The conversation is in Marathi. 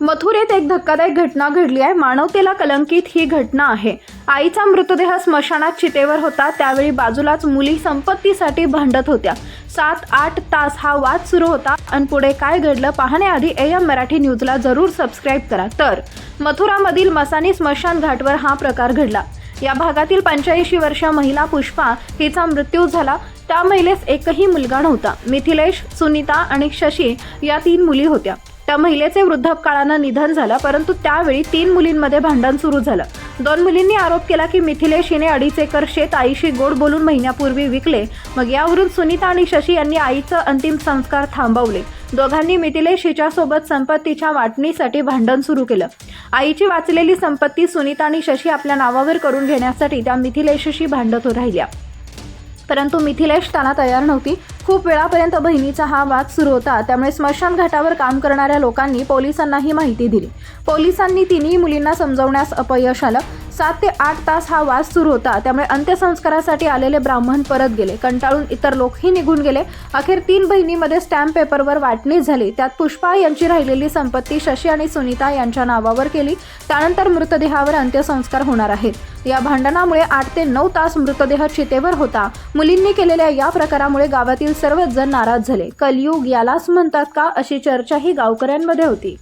मथुरेत एक धक्कादायक घटना घडली आहे. मानवतेला कलंकित ही घटना आहे. आईचा मृतदेह स्मशानात चितेवर होता. त्यावेळी बाजूलाच मुली संपत्तीसाठी भांडत होत्या. सात आठ तास हा वाद सुरू होता. आणि पुढे काय घडलं पाहण्याआधी ए एम मराठी न्यूजला जरूर सबस्क्राईब करा. तर मथुरामधील मसानी स्मशान घाटवर हा प्रकार घडला. या भागातील पंच्याऐंशी वर्ष महिला पुष्पा हिचा मृत्यू झाला. त्या महिलेस एकही मुलगा नव्हता. मिथिलेश सुनीता आणि शशी या तीन मुली होत्या. त्या महिलेचे वृद्धापकाळानं निधन झालं परंतु त्यावेळी तीन मुलींमध्ये भांडण सुरू झालं. दोन मुलींनी आरोप केला की मिथिलेश हिने अडीच एकर शेत आईशी गोड बोलून महिन्यापूर्वी विकले. मग यावरून सुनीता आणि शशी यांनी आईचं अंतिम संस्कार थांबवले. दोघांनी मिथिलेश हिच्यासोबत संपत्तीच्या वाटणीसाठी भांडण सुरू केलं. आईची वाचलेली संपत्ती सुनीता आणि शशी आपल्या नावावर करून घेण्यासाठी त्या मिथिलेशशी भांडत राहिल्या. परंतु मिथिलेश त्यांना तयार नव्हती. खूप वेळापर्यंत बहिणीचा हा वाद सुरू होता. त्यामुळे स्मशान घाटावर काम करणाऱ्या लोकांनी पोलिसांना ही माहिती दिली. पोलिसांनी तिन्ही मुलींना समजवण्यास अपयश आलं. सात ते आठ तास हा वाद सुरू होता. त्यामुळे अंत्यसंस्कारासाठी आलेले ब्राह्मण परत गेले. कंटाळून इतर लोकही निघून गेले. अखेर तीन बहिणीमध्ये स्टॅम्प पेपरवर वाटणी झाली. त्यात पुष्पा यांची राहिलेली संपत्ती शशी आणि सुनीता यांच्या नावावर केली. त्यानंतर मृतदेहावर अंत्यसंस्कार होणार आहेत. या भांडणामुळे आठ ते नऊ तास मृतदेह चितेवर होता. मुलींनी केलेल्या या प्रकारामुळे गावातील सर्वच जण नाराज झाले. कलयुग यालाच म्हणतात का अशी चर्चाही गावकऱ्यांमध्ये होती.